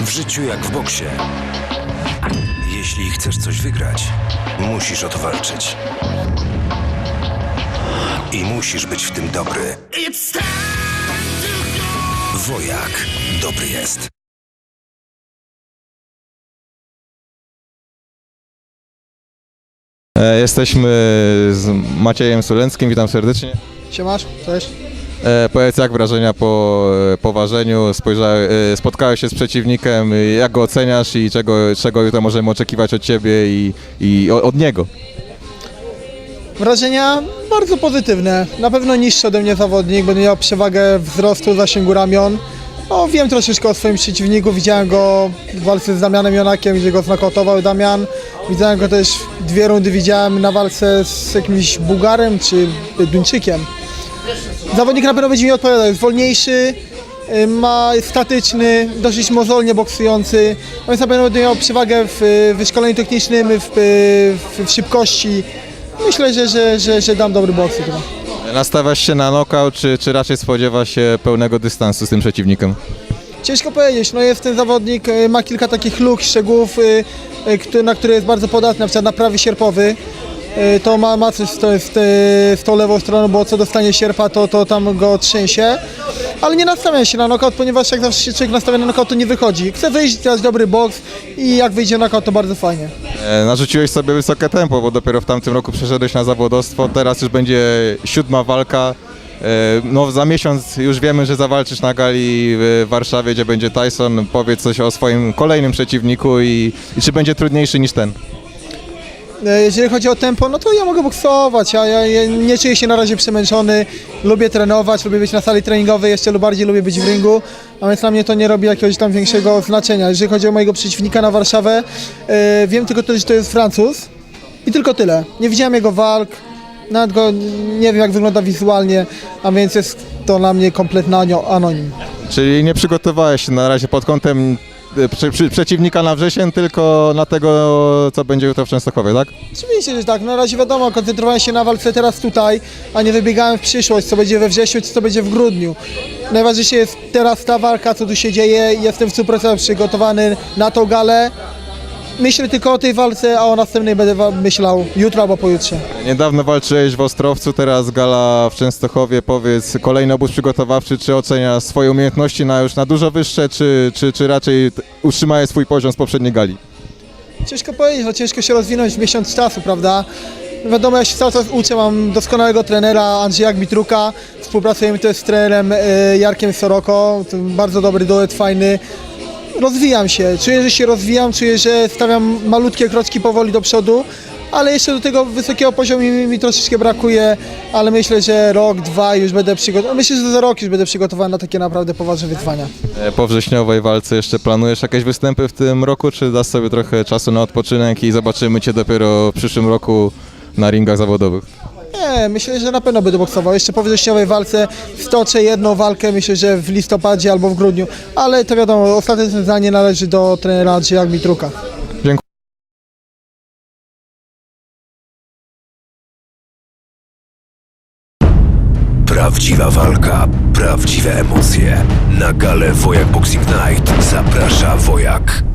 W życiu jak w boksie. Jeśli chcesz coś wygrać, musisz o to walczyć. I musisz być w tym dobry. Wojak dobry jest. E, Jesteśmy z Maciejem Sulenckim, witam serdecznie. Siemasz, cześć. E, powiedz jak wrażenia po e, poważeniu, spojrzałeś, e, spotkałeś się z przeciwnikiem, e, jak go oceniasz i czego, czego jutro możemy oczekiwać od Ciebie i, i od niego? Wrażenia bardzo pozytywne. Na pewno niższy ode mnie zawodnik, będę miał przewagę wzrostu, zasięgu ramion. No, wiem troszeczkę o swoim przeciwniku, widziałem go w walce z Damianem Jonakiem, gdzie go znokautował Damian. Widziałem go też, dwie rundy widziałem na walce z jakimś Bułgarem czy Duńczykiem. Zawodnik na pewno będzie mi odpowiadał, jest wolniejszy, y, ma, jest statyczny, dosyć mozolnie boksujący, no więc na pewno będzie miał przewagę w y, wyszkoleniu technicznym, w, y, w, w szybkości. Myślę, że, że, że, że dam dobry boks. Nastawiasz się na knockout, czy, czy raczej spodziewasz się pełnego dystansu z tym przeciwnikiem? Ciężko powiedzieć, no jest ten zawodnik, ma kilka takich luk, szczegółów, na które jest bardzo podatny, na przykład na prawy sierpowy. Y, To ma, coś z, to- z, z tą lewą stroną, bo co dostanie sierpa, to, to tam go trzęsie. Ale nie nastawiam się na knockout, ponieważ jak zawsze się człowiek nastawia na knockout, to nie wychodzi. Chcę wyjść, dać dobry boks i jak wyjdzie knockout, to bardzo fajnie. E, Narzuciłeś sobie wysokie tempo, bo dopiero w tamtym roku przeszedłeś na zawodowstwo, teraz już będzie siódma walka. E, No za miesiąc już wiemy, że zawalczysz na gali w Warszawie, gdzie będzie Tyson. Powiedz coś o swoim kolejnym przeciwniku i, i czy będzie trudniejszy niż ten? E, Jeżeli chodzi o tempo, no to ja mogę boksować. Ja, ja, nie czuję się na razie przemęczony. Lubię trenować, lubię być na sali treningowej, jeszcze bardziej lubię być w ringu, a więc dla mnie to nie robi jakiegoś tam większego znaczenia. Jeżeli chodzi o mojego przeciwnika na Warszawę, e, wiem tylko tyle, że to jest Francuz i tylko tyle. Nie widziałem jego walk, nawet go nie wiem jak wygląda wizualnie, a więc jest to dla mnie kompletny anonim. Czyli nie przygotowałeś się na razie pod kątem prze, przy, przeciwnika na wrzesień, tylko na tego, co będzie jutro w Częstochowie, tak? Oczywiście, że tak. Na razie wiadomo, koncentrowałem się na walce teraz tutaj, a nie wybiegałem w przyszłość, co będzie we wrześniu, co będzie w grudniu. Najważniejsze jest teraz ta walka, co tu się dzieje. Jestem w 100% przygotowany na tą galę. Myślę tylko o tej walce, a o następnej będę wa- myślał jutro albo pojutrze. Niedawno walczyłeś w Ostrowcu, teraz gala w Częstochowie. Powiedz, kolejny obóz przygotowawczy, czy ocenia swoje umiejętności na już na dużo wyższe, czy, czy, czy raczej t- utrzymałeś swój poziom z poprzedniej gali? Ciężko powiedzieć, no ciężko się rozwinąć w miesiąc czasu, prawda? Wiadomo, ja się cały czas uczę, mam doskonałego trenera Andrzeja Gmitruka, współpracujemy też z trenerem e, Jarkiem Soroko, to bardzo dobry duet, fajny. Rozwijam się, czuję, że się rozwijam, czuję, że stawiam malutkie kroczki powoli do przodu, ale jeszcze do tego wysokiego poziomu mi, mi troszeczkę brakuje, ale myślę, że rok, dwa już będę przygotowany, myślę, że za rok już będę przygotowany na takie naprawdę poważne wyzwania. E, Po wrześniowej walce jeszcze planujesz jakieś występy w tym roku, czy dasz sobie trochę czasu na odpoczynek i zobaczymy Cię dopiero w przyszłym roku na ringach zawodowych? Nie, myślę, że na pewno będę boksował. Jeszcze po wrześniowej walce stoczę jedną walkę, myślę, że w listopadzie albo w grudniu. Ale to wiadomo, ostateczne zdanie należy do trenera Andrzeja. Dziękuję. Prawdziwa walka, prawdziwe emocje. Na galę Wojak Boxing Night zaprasza Wojak.